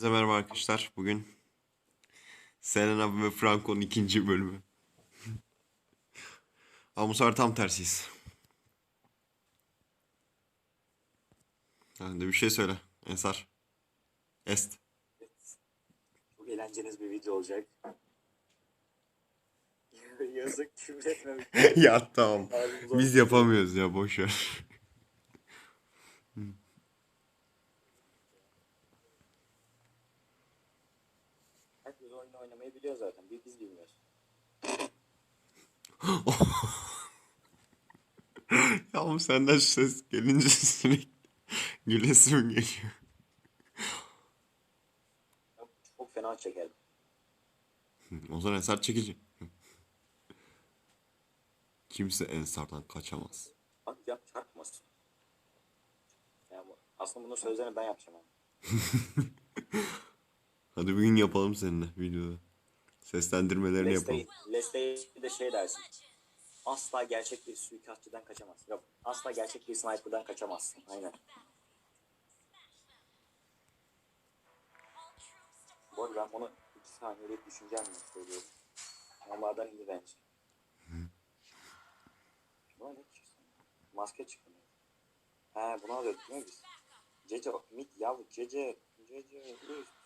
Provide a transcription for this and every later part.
Hepinize merhaba arkadaşlar. Bugün Selena ve Franco'nun ikinci bölümü. Ama bu sefer tam tersiyiz. Sen de bir şey söyle. Ensar. Est. Çok eğlenceniz bir video olacak. Yazık küfür etmemek. ya tamam. Biz yapamıyoruz ya boş ver. Herkes oyunu oynamayı biliyor zaten. Bir biz bilmiyoruz. ya oğlum senden ses gelince sürekli gülesim geliyor. Çok fena çekerim. O zaman Ensar çekici. Kimse Ensar'dan kaçamaz. Bak yap çarpmasın. Yani bu, aslında bunun sözlerini ben yapacağım. Hadi bir gün yapalım seninle videoda. Seslendirmelerini yapalım. Leslie de şey dersin. Asla gerçek bir suikastçıdan kaçamazsın. Yok. Asla gerçek bir sniper'dan kaçamazsın. Aynen. Bu arada ben bunu iki saniyede düşüneceğim mi söylüyorum. Onlardan iyi bence. Buna ne çıksın? Maske çıktı. He buna değil mi biz? Cece, mit yav, cece, cece, üf.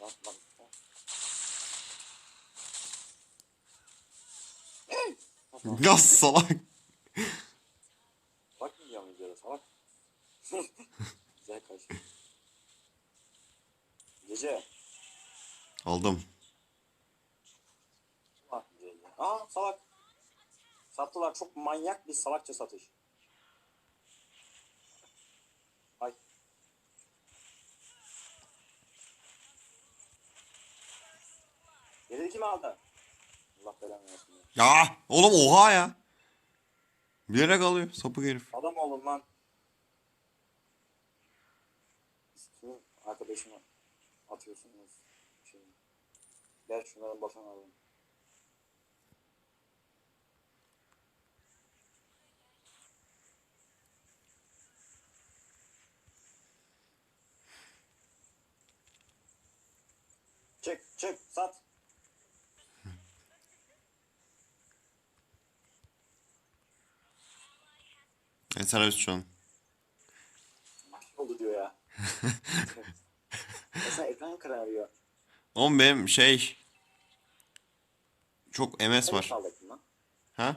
Yapma. Ya salak. Bak yiyorum videoda salak. Güzel kaç. Gece. Aldım. Ah. Aa salak. Sattılar çok manyak bir salakça satış. Geri kim aldı? Allah belanı versin. ya. Ya oğlum oha ya. Bilerek alıyor sapık herif. Adam olun lan. Kimin arkadaşını atıyorsunuz? Şey. Gel şunların başına alalım. Çık çık sat. Ensar üst şu an. oldu diyor ya. Mesela ekran kararıyor. Oğlum benim şey... Çok MS var. sağlıklı lan. Ha?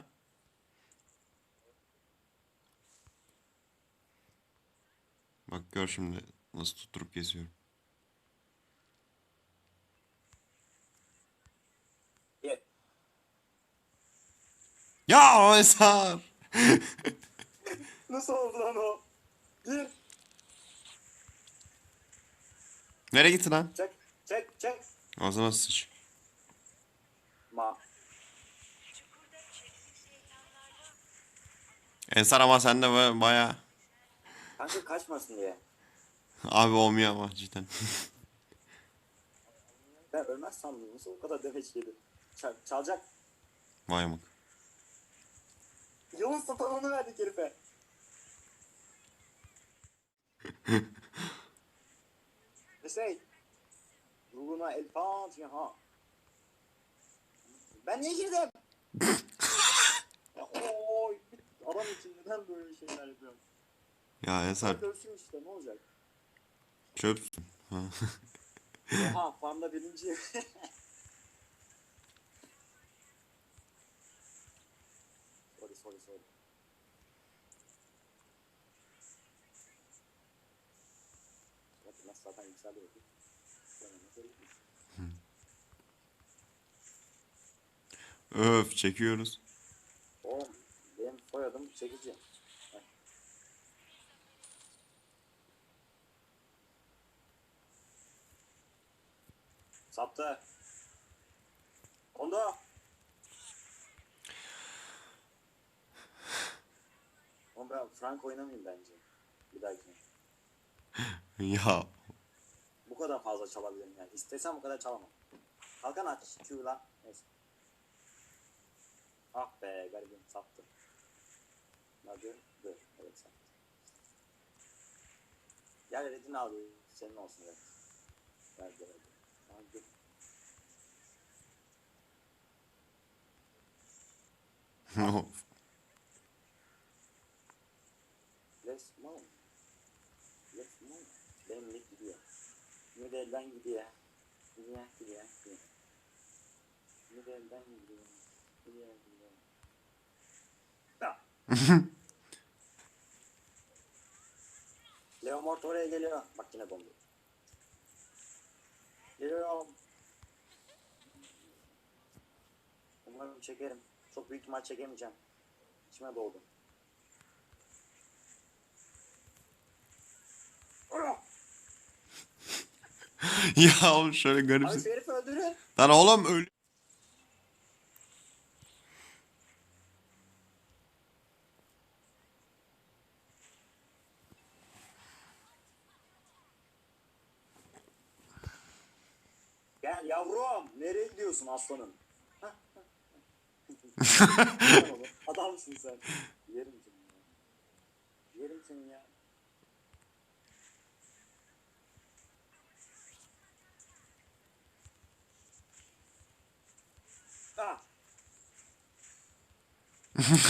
Bak gör şimdi nasıl tutturup kesiyorum. Ye. Ya Ensar. Nasıl oldu lan o? Gir. Nereye gitti lan? Çek. Çek. Çek. Ağzına sıç. Ma. Ensar ama sen de böyle baya... Kanka kaçmasın diye. Abi olmuyor ama cidden. Ben ölmez sandım. Nasıl o kadar demeç yedi? Çal çalacak. Vay amık. Yolun sapanını verdik herife. Şey. Ruhuna el Fatiha. Ben niye girdim? ya, oy. Adam için neden böyle şeyler yapıyorum? Ya Ensar Bak ölsün işte ne olacak? çöpsün. Ha. Oha farmda birinci. sorry sorry sorry. Sonra nasıl gitmiş? Öf çekiyoruz. Oğlum benim soyadım çekici. Saptı. Kondu. Oğlum ben Frank oynamayayım bence. Bir dahakine. Ya kadar fazla çalabilirim yani. İstesem bu kadar çalamam. Kalkan aç. Q lan. Neyse. Ah be garibim sattı. Hadi dur. Evet sattı. Ver redini abi. Senin olsun ver. Ver ver. ver. Tamam git. Of. Let's move. Let's move. Benim mid gidiyor. Mid elden gidiyor. Gidiyor gidiyor gidiyor. Mid elden gidiyor. Gidiyor gidiyor. Leo Mort oraya geliyor. Bak yine dondu. Geliyorum. Umarım çekerim. Çok büyük ihtimal çekemeyeceğim. İçime doldu. Ah! ya oğlum şöyle garip. Abi şu herifi öldürün. Lan oğlum öl. Gel yavrum. Nereye gidiyorsun aslanım? Adamsın sen. Yerim seni ya. Yerim seni ya.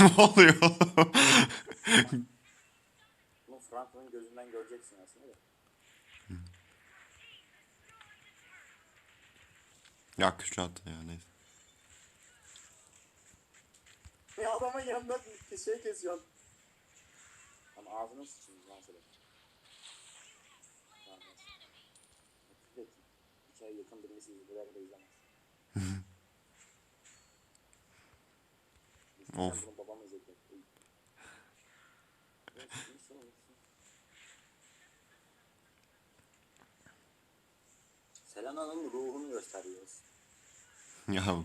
Ne oluyor? Bunu Franklin'in gözünden göreceksin aslında da. ya küçük attı ya neyse. Ya adamın yanında bir şey kesiyorsun. Ama ağzını sıçayım lan şöyle. Tamam, yakın birisi izler de izlemez. Of. Selena'nın ruhunu gösteriyoruz. Ya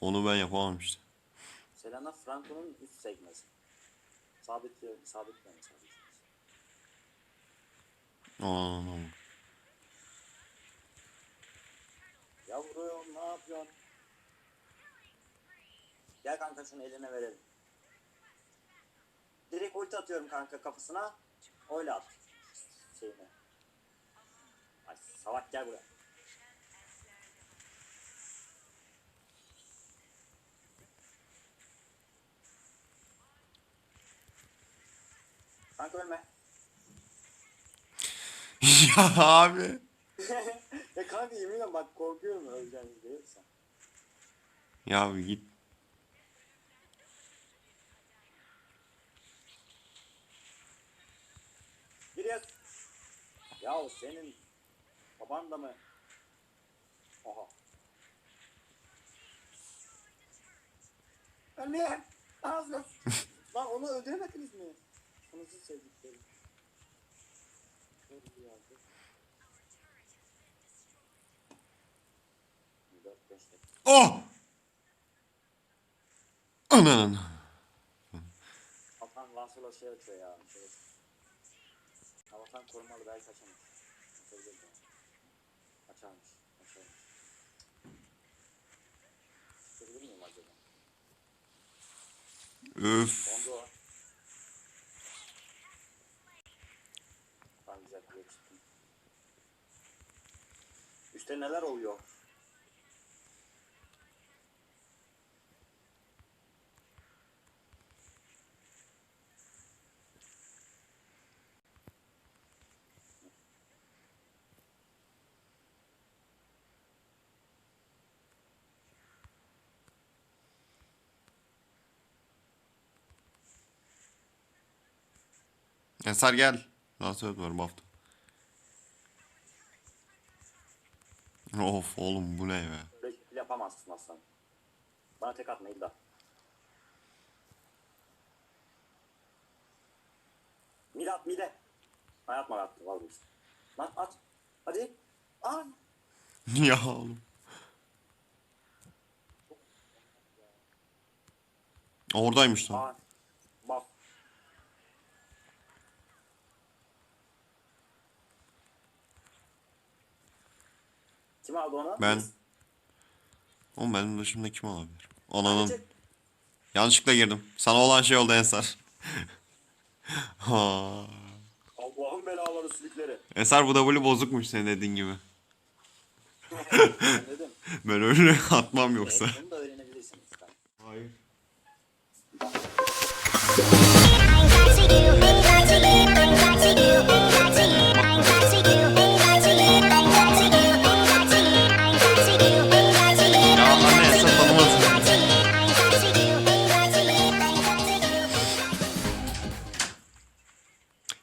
onu ben yapamam işte. Selena Franco'nun üst sekmesi. Sabit sabit yani sabit. Aman aman. Yavrum ne yapıyorsun? Gel kanka şunu eline verelim. Direkt ulti atıyorum kanka kafasına. Öyle at. Şeyine. Ay salak gel buraya. Kanka ölme. ya abi. ya kanka yemin ederim bak korkuyorum öleceğiniz diye sen. Ya git. Giriyor. Ya senin baban da mı? Oha. Anne! Ağzına! Lan onu öldüremediniz mi? Sevdiklerim. Dört beş dakika. Oh! Anan. Vatan Lancelot şey açıyor ya. Şey. Ha, vatan korumalı belki açamaz. Açabilir. Açarmış. Açarmış. Açabilir miyim acaba? Öf. Bongo. Tamam güzel kule çıktım. Üstte neler oluyor? Eser gel. Daha söz var bu hafta. Of oğlum bu ne be? Böyle yapamazsın aslan. Bana tek atma illa. Mid at mide. Hayat mı attı vazgeçtim. Lan at. Hadi. Aa. ya oğlum. Oradaymış lan. Aa. Bak. Kim aldı onu? Ben. Oğlum benim dışımda kim olabilir? Ananın. Çek. Yanlışlıkla girdim. Sana olan şey oldu Ensar. ha. Allah'ın belaları sülükleri. Eser bu W bozukmuş senin dediğin gibi. Ben öyle atmam yoksa.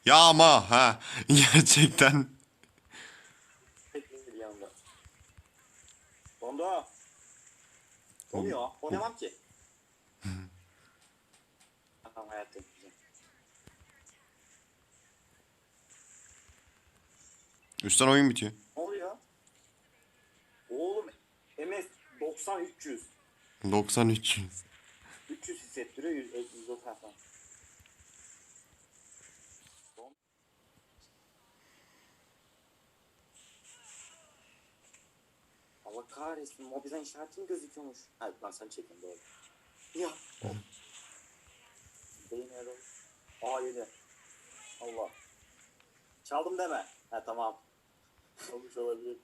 Ya ama ha gerçekten bir yanda. Dondu. Donuyor. Oynamam ki. Tamam hayatta güzel. üstten oyun bitiyor. Oluyor? Oğlum MS 90 300. 93. Allah kahretsin mobilden işaretim gözüküyormuş. Ha ben sen çekeyim doğru. Ya. Beyin error. Aa yedi. Allah. Çaldım deme. Ha tamam. Olmuş olabilir.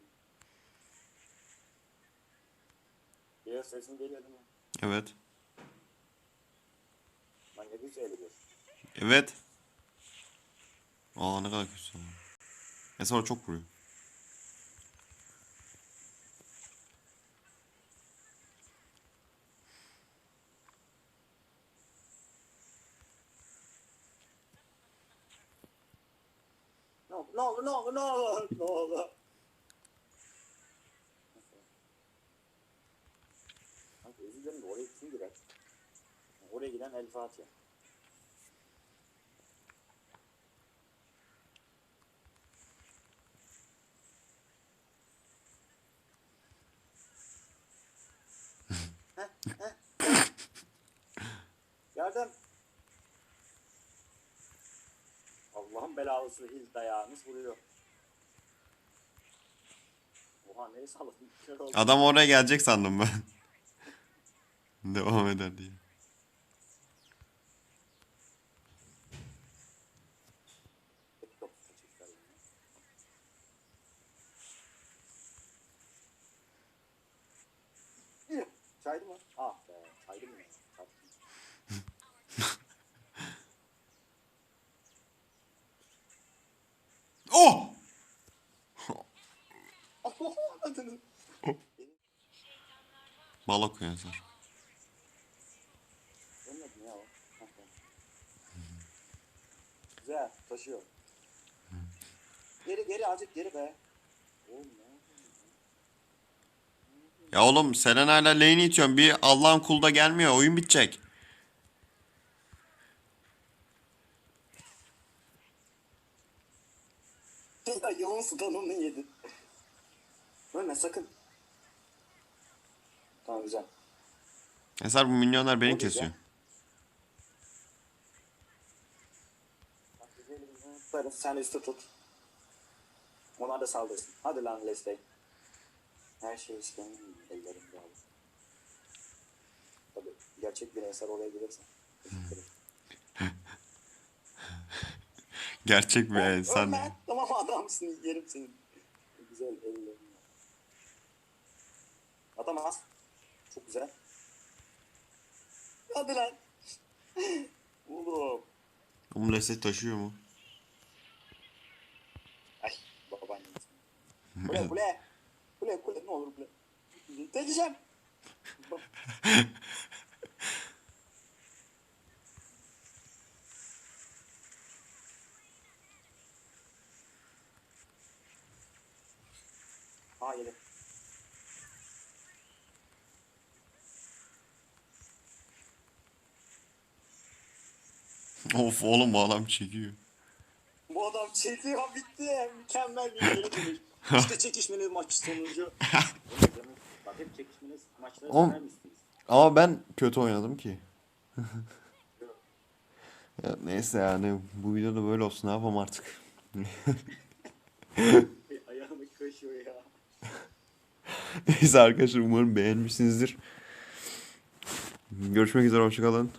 Ya sesim geliyor değil mi? Evet. Lan ne güzel bir. Evet. Aa ne kadar kötü. Eser o çok vuruyor. Ne olur, ne olur, ne olur, ne olur. Kanka özür dilerim de oraya kim girer? Oraya giden El Fatiha. Yardım. Allah'ın belalısı hil dayağınız vuruyor. Oha neyi salladın? Adam oraya gelecek sandım ben. Devam eder diye. Çaydı mı? Ah be, çaydı mı? ya? Çarptım. Oh! Adını. Bal okuyor Eser. Ölmedi mi ya o? Güzel, taşıyor. Geri geri azıcık geri be. Oğlum ne yapıyorsun? Ya oğlum Selena ile lane'i itiyorsun. Bir Allah'ın kulu da gelmiyor. Oyun bitecek. Ya yılan sudan onu yedi. Ölme sakın. Tamam güzel. Eser bu milyonlar beni kesiyor. Sen üstü tut. Onlar da saldırsın. Hadi lan Leslie. Her şey senin ellerinde abi. Tabii gerçek bir eser oraya gelirsen. Gerçek bir insan. ölme. Tamam adamsın yerim seni. Güzel ellerim. var. Atamaz. Çok güzel. Hadi lan. Oğlum. Oğlum Leslie taşıyor mu? Ay babaannem. Kule kule. Kule kule ne olur kule. Deleceğim. Aa yedi. Of oğlum bu adam çekiyor. Bu adam çekiyor bitti. Mükemmel bir dönüş. İşte çekişmeli maç sonucu. Bak hep çekişmeli maçları Oğlum. sever misiniz? Ama ben kötü oynadım ki. ya neyse yani bu videoda böyle olsun ne yapalım artık. Ayağını kaşıyor ya. Neyse arkadaşlar umarım beğenmişsinizdir. Görüşmek üzere hoşçakalın.